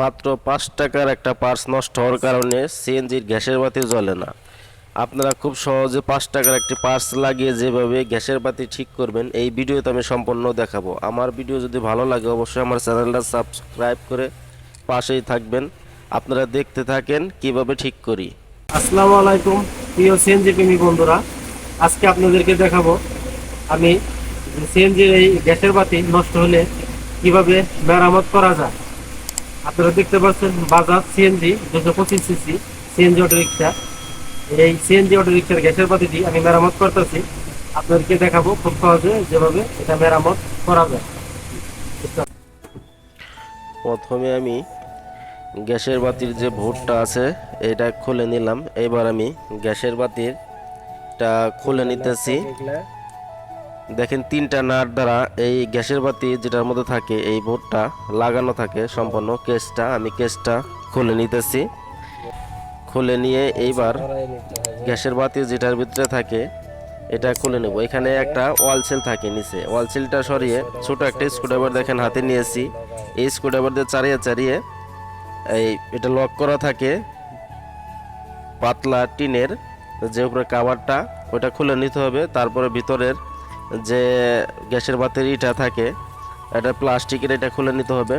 মাত্র পাঁচ টাকার একটা পার্স নষ্ট হওয়ার কারণে সিএনজির গ্যাসের বাতি জ্বলে না। আপনারা খুব সহজে পাঁচ টাকার একটি পার্স লাগিয়ে যেভাবে গ্যাসের বাতি ঠিক করবেন, এই ভিডিওতে আমি সম্পূর্ণ দেখাবো। আমার ভিডিও যদি ভালো লাগে, অবশ্যই আমার চ্যানেলটা সাবস্ক্রাইব করে পাশেই থাকবেন। আপনারা দেখতে থাকেন কীভাবে ঠিক করি। আসসালামু আলাইকুম, প্রিয় সিএনজি প্রেমী বন্ধুরা। আজকে আপনাদেরকে দেখাবো আমি সিএনজির এই গ্যাসের বাতি নষ্ট হলে কীভাবে মেরামত করা যায়। আপনারা দেখতে পাচ্ছেন বাজাজ সিএনজি দুশো পঁচিশ সিসি সিএনজি অটো রিক্সা এই সিএনজি অটো রিক্সার গ্যাসের বাতিটি আমি মেরামত করতেছি। আপনাদেরকে দেখাবো খুব সহজে যেভাবে এটা মেরামত করা যায়। প্রথমে আমি গ্যাসের বাতির যে ভোটটা আছে, এটা খুলে নিলাম। এবার আমি গ্যাসের বাতিরটা খুলে নিতেছি। দেখেন, তিনটা নাট দ্বারা এই গ্যাসের বাতি যেটার মধ্যে থাকে, এই বোর্ডটা লাগানো থাকে সম্পূর্ণ কেসটা। আমি কেসটা খুলে নিতেছি। খুলে নিয়ে এইবার গ্যাসের বাতি যেটার ভিতরে থাকে, এটা খুলে নেব। এখানে একটা ওয়াল সেল থাকে নিচে। ওয়াল সেলটা সরিয়ে ছোট একটা স্ক্রুড্রাইভার দেখেন, হাতে নিয়েছি। এই স্ক্রুড্রাইভার দিয়ে চারিয়ে চারিয়ে এই এটা লক করা থাকে। পাতলা টিনের যে উপরে কাভারটা, ওটা খুলে নিতে হবে। তারপরে ভিতরের যে গ্যাসের বাতির ইটা থাকে, এটা প্লাস্টিকের এটা খুলে নিতে হবে।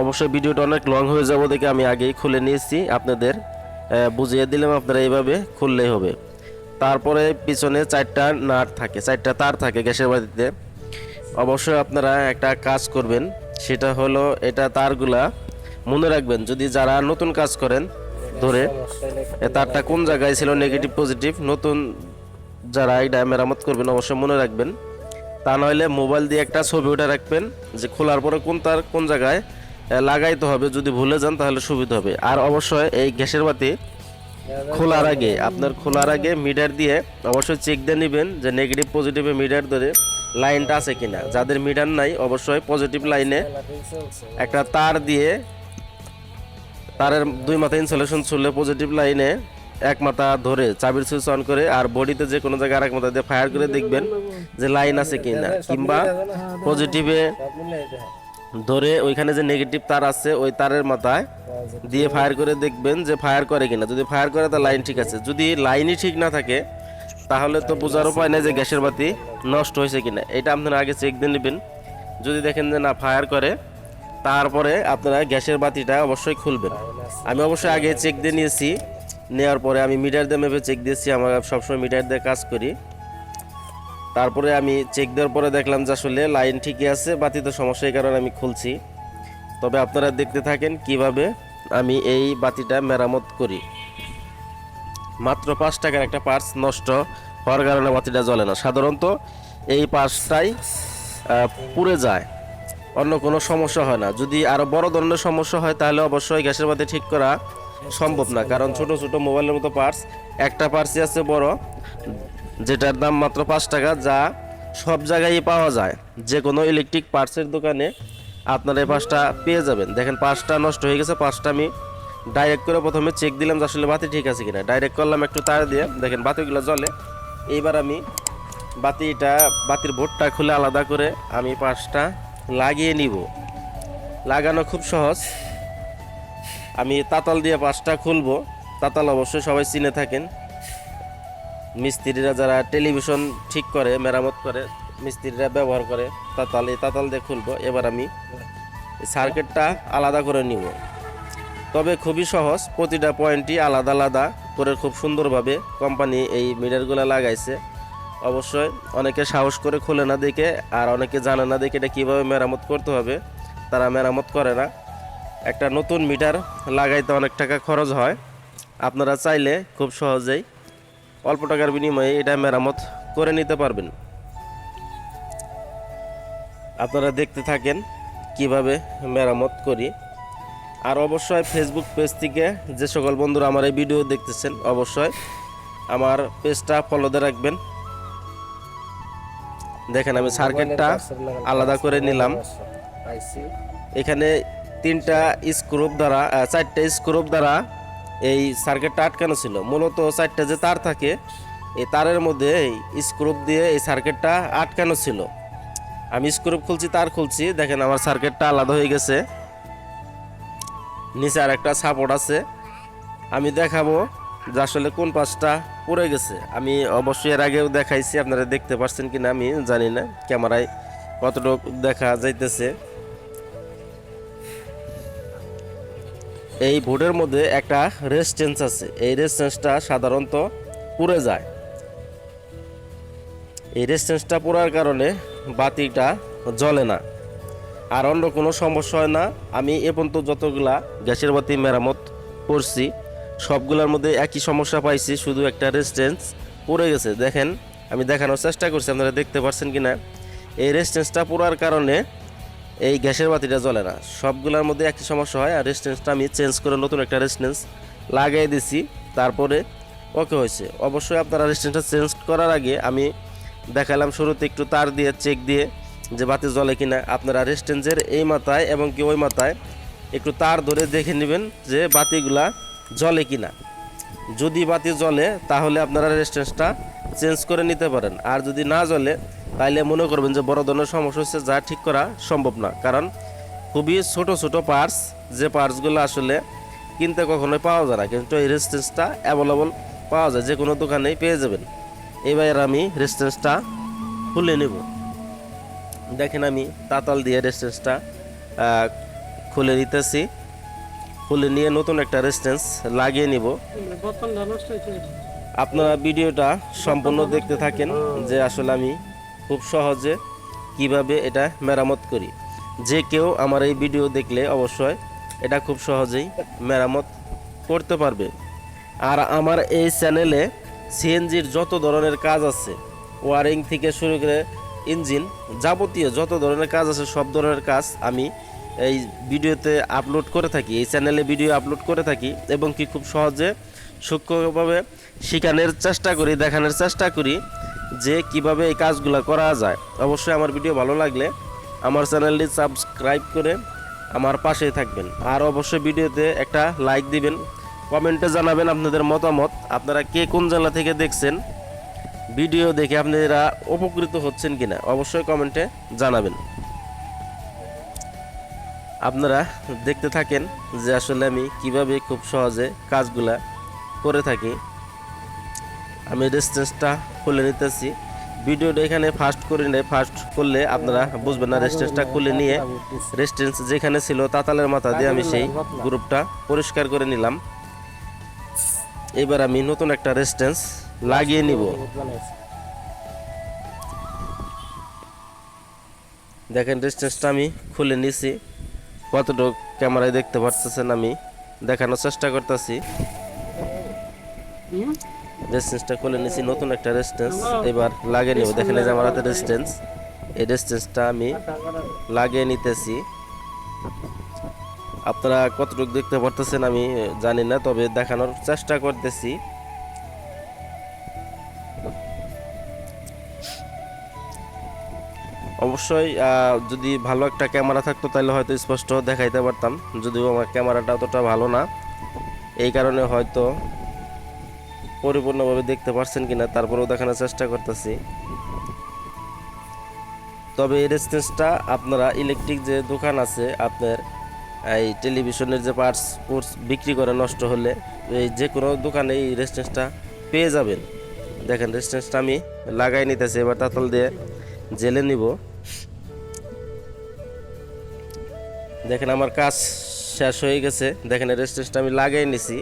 অবশ্যই ভিডিওটা অনেক লং হয়ে যাব দেখে আমি আগেই খুলে নিয়েছি, আপনাদের বুঝিয়ে দিলাম আপনারা এইভাবে খুললেই হবে। তারপরে পিছনে চারটা নাট থাকে, চারটা তার থাকে গ্যাসের বাতিতে। অবশ্যই আপনারা একটা কাজ করবেন, সেটা হলো এটা তারগুলা মনে রাখবেন, যদি যারা নতুন কাজ করেন ধরে তারটা কোন জায়গায় ছিল নেগেটিভ পজিটিভ নতুন যারা এটা মেরামত করবেন অবশ্যই মনে রাখবেন। তা নইলে মোবাইল দিয়ে একটা ছবি উঠে রাখবেন যে খোলার পরে কোন তার কোন জায়গায় লাগাইতে হবে। যদি ভুলে যান তাহলে সুবিধা হবে। আর অবশ্যই এই গ্যাসের বাতি খোলার আগে, আপনার খোলার আগে মিটার দিয়ে অবশ্যই চেক দিয়ে নেবেন যে নেগেটিভ পজিটিভে মিটার ধরে লাইনটা আছে কিনা। যাদের মিটার নাই, অবশ্যই পজিটিভ লাইনে একটা তার দিয়ে তারের দুই মাথা ইনসুলেশন ছুললে পজিটিভ লাইনে এক মাথা ধরে চাবির সুইচ অন করে আর বডিতে যে কোনো জায়গায় আরেক মাথা দিয়ে ফায়ার করে দেখবেন যে লাইন আছে কি না। কিংবা পজিটিভে ধরে ওইখানে যে নেগেটিভ তার আছে, ওই তারের মাথায় দিয়ে ফায়ার করে দেখবেন যে ফায়ার করে কিনা। যদি ফায়ার করে তা লাইন ঠিক আছে। যদি লাইনই ঠিক না থাকে, তাহলে তো বোঝার উপায় নেই যে গ্যাসের বাতি নষ্ট হয়েছে কিনা। এটা আপনারা আগে চেক দিয়ে নেবেন। যদি দেখেন যে না ফায়ার করে, তারপরে আপনারা গ্যাসের বাতিটা অবশ্যই খুলবেন। আমি অবশ্যই আগে চেক দিয়ে নিয়েছি। নেওয়ার পরে আমি মিটার দিয়ে মেপে চেক দিয়েছি, আমরা সবসময় মিটার দিয়ে কাজ করি। তারপরে আমি চেক দেওয়ার পরে দেখলাম যে আসলে লাইন ঠিকই আছে বাতিতে সমস্যা এই কারণে আমি খুলছি। তবে আপনারা দেখতে থাকেন কীভাবে আমি এই বাতিটা মেরামত করি। মাত্র পাঁচ টাকার একটা পার্স নষ্ট হওয়ার কারণে বাতিটা জ্বলে না। সাধারণত এই পার্সটাই পুড়ে যায়। অন্য কোনো সমস্যা হয় না। যদি আরও বড় ধরনের সমস্যা হয়, তাহলে অবশ্যই গ্যাসের বাতি ঠিক করা সম্ভব না, কারণ ছোট ছোট মোবাইলের মতো পার্স একটা পার্সই আছে বড়, যেটার দাম মাত্র পাঁচ টাকা, যা সব জায়গায় পাওয়া যায়। যে কোনো ইলেকট্রিক পার্টসের দোকানে আপনারা এই পাঁচটা পেয়ে যাবেন। দেখেন পাঁচটা নষ্ট হয়ে গেছে পাঁচটা আমি ডাইরেক্ট করে প্রথমে চেক দিলাম যে আসলে বাতি ঠিক আছে কিনা। ডাইরেক্ট করলাম একটু তার দিয়ে, দেখেন বাতিগুলো জ্বলে। এইবার আমি বাতিটা, বাতির বোর্ডটা খুলে আলাদা করে আমি পাঁচটা লাগিয়ে নিব। লাগানো খুব সহজ। আমি তাতাল দিয়ে পাঁচটা খুলবো। তাতাল অবশ্যই সবাই চিনে থাকেন। মিস্ত্রিরা যারা টেলিভিশন ঠিক করে, মেরামত করে, মিস্ত্রিরা ব্যবহার করে, তাতাল এই তাতাল দিয়ে খুলবো। এবার আমি সার্কিটটা আলাদা করে নিব। তবে খুবই সহজ, প্রতিটা পয়েন্টই আলাদা আলাদা করে খুব সুন্দরভাবে কোম্পানি এই মিটারগুলো লাগাইছে। অবশ্যই অনেকে সাহস করে খুলে না দেখে, আর অনেকে জানে না দেখে এটা কীভাবে মেরামত করতে হবে। তারা মেরামত করে না। একটা নতুন মিটার লাগাইতে অনেক টাকা খরচ হয়। আপনারা চাইলে খুব সহজেই অল্প টাকার বিনিময়ে এটা মেরামত করে নিতে পারবেন। আপনারা দেখতে থাকেন কীভাবে মেরামত করি। আর অবশ্যই ফেসবুক পেজ থেকে যে সকল বন্ধুরা আমার এই ভিডিও দেখতেছেন অবশ্যই আমার পেজটা ফলোতে রাখবেন। দেখেন আমি সার্কিটটা আলাদা করে নিলাম। এখানে তিনটা স্ক্রুপ দ্বারা চারটে স্ক্রুপ দ্বারা এই সার্কিটটা আটকানো ছিল। মূলত চারটে যে তার থাকে, এই তারের মধ্যে এই স্ক্রুপ দিয়ে এই সার্কিটটা আটকানো ছিল। আমি স্ক্রুপ খুলছি, তার খুলছি। দেখেন আমার সার্কিটটা আলাদা হয়ে গেছে। নিচে আর একটা সাপোর্ট আছে। আমি দেখাবো যে আসলে কোন পাশটা পড়ে গেছে। আমি অবশ্যই এর আগেও দেখাইছি, আপনারা দেখতে পাচ্ছেন কিনা, আমি জানি না। ক্যামেরায় কতটুকু দেখা যাইতেছে। এই ভোটের মধ্যে একটা রেজিস্ট্যান্স আছে। এই রেজিস্ট্যান্সটা সাধারণত পুড়ে যায়। এই রেজিস্ট্যান্সটা পোড়ার কারণে বাতিটা জ্বলে না। আর অন্য কোনো সমস্যা হয় না। আমি এ পর্যন্ত যতগুলা গ্যাসের বাতি মেরামত করছি, সবগুলোর মধ্যে একই সমস্যা পাইছি, শুধু একটা রেজিস্ট্যান্স পড়ে গেছে। দেখেন, আমি দেখানোর চেষ্টা করছি, আপনারা দেখতে পাচ্ছেন কি না এই রেজিস্ট্যান্সটা পড়ার কারণে এই গ্যাসের বাতিটা জ্বলে না। সবগুলোর মধ্যে একই সমস্যা হয়, আর রেজিস্ট্যান্সটা আমি চেঞ্জ করে নতুন একটা রেজিস্ট্যান্স লাগিয়ে দিছি, তারপরে ওকে হয়েছে। অবশ্যই আপনারা রেজিস্ট্যান্সটা চেঞ্জ করার আগে আমি দেখালাম শুরুতে একটু তার দিয়ে চেক দিয়ে যে বাতি জ্বলে কি না আপনারা রেজিস্ট্যান্সের এই মাথায় এবং কি ওই মাথায় একটু তার ধরে দেখে নেবেন যে বাতিগুলা জ্বলে কি না যদি বাতি জ্বলে, তাহলে আপনারা রেজিস্ট্যান্সটা চেঞ্জ করে নিতে পারেন। আর যদি না জ্বলে তাহলে মনে করবেন যে বড় ধরনের সমস্যা হচ্ছে যা ঠিক করা সম্ভব না। কারণ খুবই ছোট ছোট পার্টস যে পার্টসগুলো আসলে কিনতে কখনোই পাওয়া যায় না। কিন্তু এই রেজিস্ট্যান্সটা অ্যাভেলেবল পাওয়া যায় যে কোনো দোকানেই পেয়ে যাবেন। এবার আমি রেজিস্ট্যান্সটা খুলে নেব। দেখেন আমি তাতাল দিয়ে রেজিস্ট্যান্সটা খুলে নিতেছি। খুলে নিয়ে নতুন একটা রেজিস্ট্যান্স লাগিয়ে নিব। আপনারা ভিডিওটা সম্পূর্ণ দেখতে থাকেন যে আসলে আমি খুব সহজে কীভাবে এটা মেরামত করি। যে কেউ আমার এই ভিডিও দেখলে অবশ্যই এটা খুব সহজেই মেরামত করতে পারবে। আর আমার এই চ্যানেলে সিএনজির যত ধরনের কাজ আছে, ওয়ারিং থেকে শুরু করে ইঞ্জিন যাবতীয় যত ধরনের কাজ আছে, সব ধরনের কাজ আমি এই ভিডিওতে আপলোড করে থাকি, এই চ্যানেলে ভিডিও আপলোড করে থাকি এবং কি খুব সহজে সূক্ষ্মভাবে শেখানোর চেষ্টা করি, দেখানোর চেষ্টা করি। যে কীভাবে এই কাজগুলো করা যায়। অবশ্যই আমার ভিডিও ভালো লাগলে আমার চ্যানেলটি সাবস্ক্রাইব করে আমার পাশেই থাকবেন। আর অবশ্যই ভিডিওতে একটা লাইক দিবেন। কমেন্টে জানাবেন আপনাদের মতামত। আপনারা কে কোন জেলা থেকে দেখছেন? ভিডিও দেখে আপনারা উপকৃত হচ্ছেন কিনা? অবশ্যই কমেন্টে জানাবেন। আপনারা দেখতে থাকেন যে আসলে আমি কীভাবে খুব সহজে কাজগুলা করে থাকি। আমি রেজিস্ট্যান্সটা খুলে নিতেছি। ভিডিওটা এখানে ফাস্ট করে নেই ফাস্ট করলে আপনারা বুঝবেন না রেজিস্ট্যান্সটা খুলে নিয়ে রেজিস্ট্যান্স যেখানে ছিল তাতালের মাথা দিয়ে আমি সেই গ্রুপটা পরিষ্কার করে নিলাম। এবার আমি নতুন একটা রেজিস্ট্যান্স লাগিয়ে নিব। দেখেন রেজিস্ট্যান্সটা আমি খুলে নিছি। কতটুকু ক্যামেরায় দেখতে পারতেছেন আমি দেখানোর চেষ্টা করতেছি। রেজিস্ট্যান্সটা খুলে নিছি, নতুন একটা রেজিস্ট্যান্স এবার লাগিয়ে নেব। দেখেন যে আমার হাতে রেজিস্ট্যান্স এই রেজিস্ট্যান্সটা আমি লাগিয়ে নিতেছি। আপনারা কতটুকু দেখতে পারতেছেন আমি জানি না, তবে দেখানোর চেষ্টা করতেছি। অবশ্যই যদি ভালো একটা ক্যামেরা থাকতো তাহলে হয়তো স্পষ্ট দেখাইতে পারতাম, যদিও আমার ক্যামেরাটা অতটা ভালো না। এই কারণে হয়তো পরিপূর্ণভাবে দেখতে পারছেন কিনা, তারপরেও দেখানোর চেষ্টা করতেছি। তবে এই রেজিস্ট্যান্সটা আপনারা ইলেকট্রিক যে দোকান আছে, আপনার এই টেলিভিশনের যে পার্টস কোর্স বিক্রি করে নষ্ট হলে এই যে কোনো দোকানে এই রেজিস্ট্যান্সটা পেয়ে যাবেন। দেখেন রেজিস্ট্যান্সটা আমি লাগাই নিতেছি, এবার তাতল দিয়ে জেলে নিব। দেখেন আমার কাজ শেষ হয়ে গেছে। দেখেন রেজিস্ট্যান্সটা আমি লাগাই নিছি।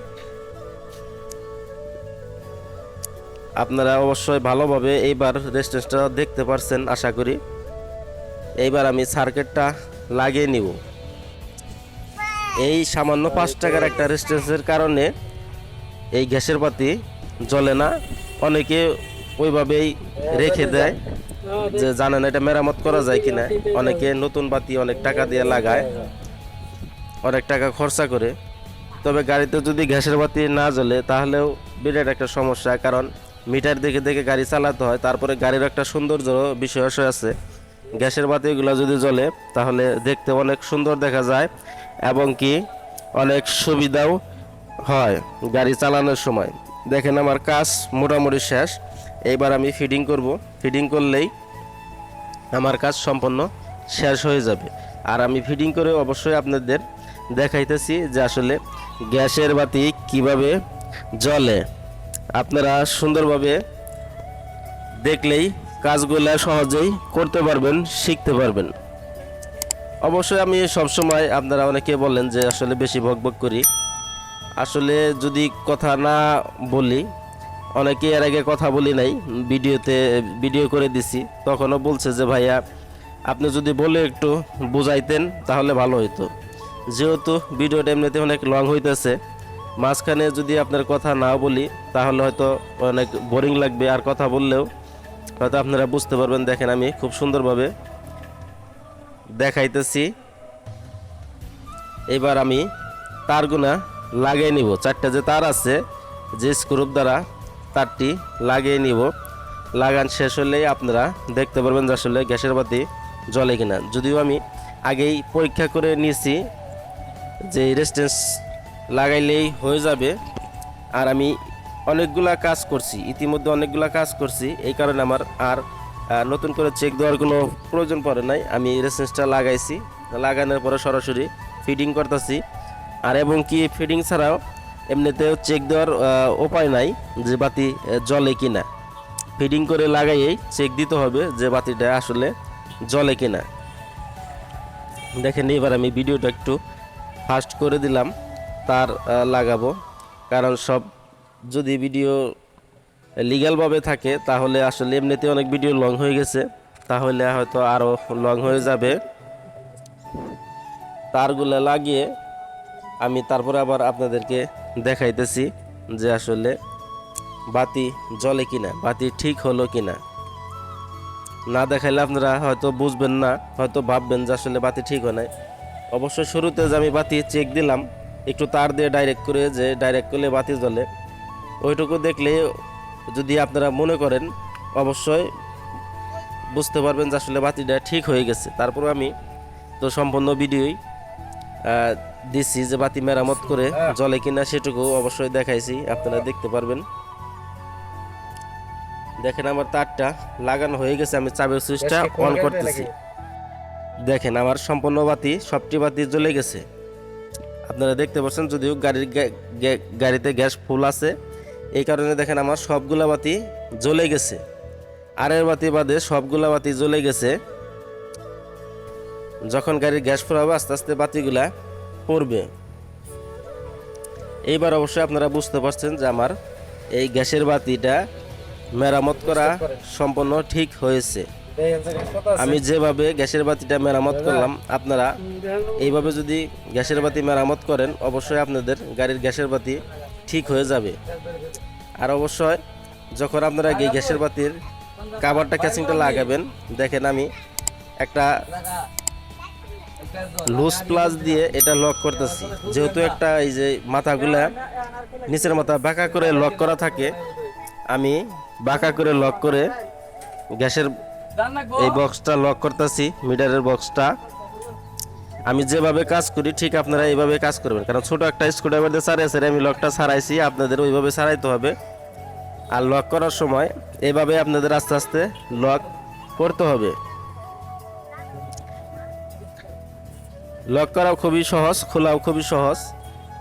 আপনারা অবশ্যই ভালোভাবে এইবার রেজিস্ট্যান্সটা দেখতে পারছেন, আশা করি। এইবার আমি সার্কিটটা লাগিয়ে নিব। এই সামান্য পাঁচ টাকার একটা রেজিস্ট্যান্সের কারণে এই গ্যাসের বাতি জ্বলে না। অনেকে ওইভাবেই রেখে দেয়, যে জানেন এটা মেরামত করা যায় কিনা। অনেকে নতুন বাতি অনেক টাকা দিয়ে লাগায়, অনেক টাকা খরচা করে। তবে গাড়িতে যদি গ্যাসের বাতি না জ্বলে, তাহলেও বিরাট একটা সমস্যা। কারণ মিটার দেখে দেখে গাড়ি চালাতে হয়, তারপরে গাড়ির একটা সৌন্দর্য বিষয় আছে। গ্যাসের বাতিগুলো যদি জ্বলে, তাহলে দেখতে অনেক সুন্দর দেখা যায় এবং কি অনেক সুবিধাও হয় গাড়ি চালানোর সময়। দেখেন আমার কাজ মোটামুটি শেষ। এইবার আমি ফিডিং করব। ফিডিং করলেই আমার কাজ সম্পন্ন শেষ হয়ে যাবে। আর আমি ফিডিং করে অবশ্যই আপনাদের দেখাইতেছি যে আসলে গ্যাসের বাতি কীভাবে জ্বলে। আপনারা সুন্দরভাবে দেখলেই কাজগুলো সহজেই করতে পারবেন, শিখতে পারবেন। অবশ্যই আমি সবসময় আপনারা অনেকে বলেন যে আসলে বেশি বকবক করি। আসলে যদি কথা না বলি, অনেকে এর আগে কথা বলি নাই, ভিডিওতে, ভিডিও করে দিছি, তখনও বলছে যে, ভাইয়া, আপনি যদি বলে একটু বুঝাইতেন, তাহলে ভালো হতো যেহেতু ভিডিওটা এমনিতে অনেক লং হইতেছে মাঝখানে যদি আপনার কথা না বলি, তাহলে হয়তো অনেক বোরিং লাগবে আর কথা বললেও। হয়তো আপনারা বুঝতে পারবেন, দেখেন আমি খুব সুন্দরভাবে দেখাইতেছি। এবার আমি তারগুনা লাগিয়ে নিব। চারটা যে তার আছে, যে স্ক্রুপ দ্বারা তারটি লাগিয়ে নিব। লাগান শেষ হলেই আপনারা দেখতে পারবেন যে আসলে গ্যাসের বাতি জ্বলে কিনা। যদিও আমি আগেই পরীক্ষা করে নিয়েছি যে রেজিস্ট্যান্স লাগাইলেই হয়ে যাবে। আর আমি অনেকগুলা কাজ করছি, ইতিমধ্যে অনেকগুলা কাজ করছি। এই কারণে আমার আর নতুন করে চেক দেওয়ার কোনো প্রয়োজন পড়ে নাই। আমি রেসেন্সটা লাগাইছি। লাগানোর পরে সরাসরি ফিডিং করতেছি। আর এবং কি ফিটিং ছাড়াও এমনিতেও চেক দেওয়ার উপায় নাই যে বাতি জলে কি না ফিটিং করে লাগাইয়েই চেক দিতে হবে যে বাতিটা আসলে জ্বলে কি না দেখেন এবার আমি ভিডিওটা একটু ফাস্ট করে দিলাম। তার লাগাবো। কারণ সব যদি ভিডিও লিগ্যালভাবে থাকে, তাহলে আসলে এমনিতে অনেক ভিডিও লং হয়ে গেছে। তাহলে হয়তো আরও লং হয়ে যাবে। তারগুলো লাগিয়ে আমি তারপরে আবার আপনাদেরকে দেখাইতেছি যে আসলে বাতি জ্বলে কিনা, বাতি ঠিক হলো কিনা। না দেখাইলে আপনারা হয়তো বুঝবেন না, হয়তো ভাববেন যে আসলে বাতি ঠিক হয় নাই। অবশ্য শুরুতে যে আমি বাতি চেক দিলাম একটু তার দিয়ে ডাইরেক্ট করে যে ডাইরেক্ট করলে বাতি জ্বলে ওইটুকু দেখলে যদি আপনারা মনে করেন অবশ্যই বুঝতে পারবেন যে আসলে বাতিটা ঠিক হয়ে গেছে। তারপর আমি তো সম্পূর্ণ ভিডিওই দিচ্ছি যে বাতি মেরামত করে জলে কিনা সেটুকু অবশ্যই দেখাইছি আপনারা দেখতে পারবেন। দেখেন আমার তারটা লাগানো হয়ে গেছে আমি চাবের সুইচটা অন করতেছি। দেখেন আমার সম্পূর্ণ বাতি সবটি বাতি জ্বলে গেছে। আপনারা দেখতে পাচ্ছেন যদিও গাড়ির গাড়িতে গ্যাস ফুল আছে, এই কারণে দেখেন আমার সবগুলা বাতি জ্বলে গেছে। আরের বাতি বাদে সবগুলা বাতি জ্বলে গেছে। যখন গাড়ির গ্যাস ফুল হবে, আস্তে আস্তে বাতিগুলা পড়বে। এইবার অবশ্যই আপনারা বুঝতে পারছেন যে আমার এই গ্যাসের বাতিটা মেরামত করা সম্পূর্ণ ঠিক হয়েছে। আমি যেভাবে গ্যাসের বাতিটা মেরামত করলাম, আপনারা এইভাবে যদি গ্যাসের বাতি মেরামত করেন, অবশ্যই আপনাদের গাড়ির গ্যাসের বাতি ঠিক হয়ে যাবে। আর অবশ্যই যখন আপনারা গ্যাসের বাতির কাভারটা ক্যাচিংটা লাগাবেন, দেখেন আমি একটা লুজ প্লাস দিয়ে এটা লক করতেছি। যেহেতু একটা এই যে মাথাগুলা নিচের মাথা বাঁকা করে লক করা থাকে, আমি বাঁকা করে লক করে গ্যাসের এই বক্সটা লক করতেছি, মিটারের বক্সটা আমি যেভাবে কাজ করি, ঠিক আপনারা এইভাবে কাজ করবেন। কারণ ছোট একটা স্ক্রুড্রাইভার দিয়ে সারাই সারাই আমি লকটা সারাইছি, আপনাদের ওইভাবে সারাইতে হবে। আর লক করার সময় এইভাবে আপনাদের আস্তে আস্তে লক করতে হবে। লক করাও খুবই সহজ, খোলাও খুবই সহজ।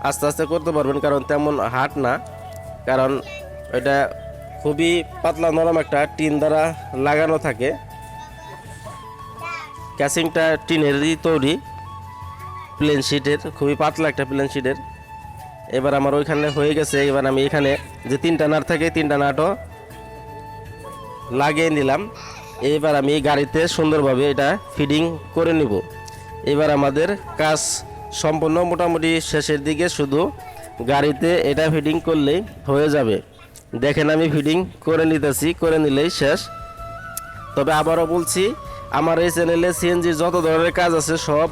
আস্তে আস্তে করতে পারবেন, কারণ তেমন হাট না। কারণ এটা খুবই পাতলা নরম একটা টিন দ্বারা লাগানো থাকে। ক্যাসিংটা টিনেরই তৈরি প্লেন শিটের খুবই পাতলা একটা প্লেন শিটের এবার আমার ওইখানে হয়ে গেছে, এবার আমি এখানে যে তিনটা নাট থাকে, তিনটা নাটও লাগিয়ে নিলাম। এবার আমি গাড়িতে সুন্দরভাবে এটা ফিডিং করে নিব। এবার আমাদের কাজ সম্পূর্ণ মোটামুটি শেষের দিকে, শুধু গাড়িতে এটা ফিডিং করলেই হয়ে যাবে। দেখেন আমি ফিডিং করে নিতেছি, করে নিলেই শেষ। তবে আবারও বলছি, আমার এই চ্যানেলে সিএনজি যত ধরনের কাজ আছে, সব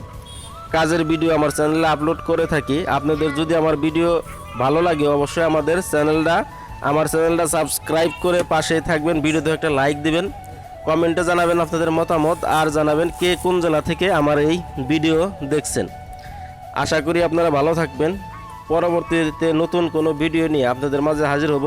কাজের ভিডিও আমার চ্যানেলে আপলোড করে থাকি। আপনাদের যদি আমার ভিডিও ভালো লাগে, অবশ্যই আমাদের চ্যানেলটা আমার চ্যানেলটা সাবস্ক্রাইব করে পাশেই থাকবেন। ভিডিওতে একটা লাইক দিবেন। কমেন্টে জানাবেন আপনাদের মতামত, আর জানাবেন কে কোন জেলা থেকে আমার এই ভিডিও দেখছেন। আশা করি আপনারা ভালো থাকবেন। পরবর্তীতে নতুন কোনো ভিডিও নিয়ে আপনাদের মাঝে হাজির হব।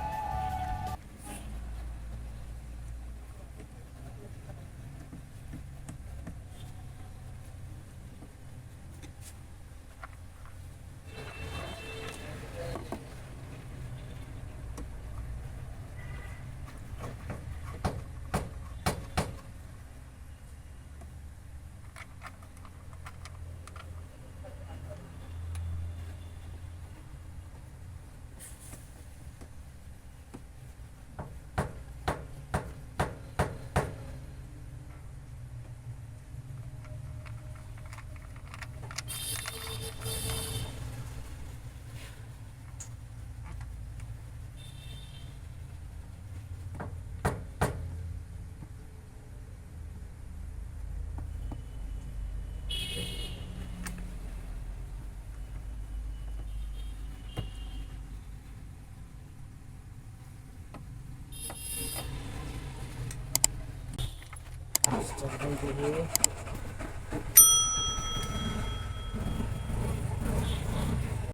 just over here.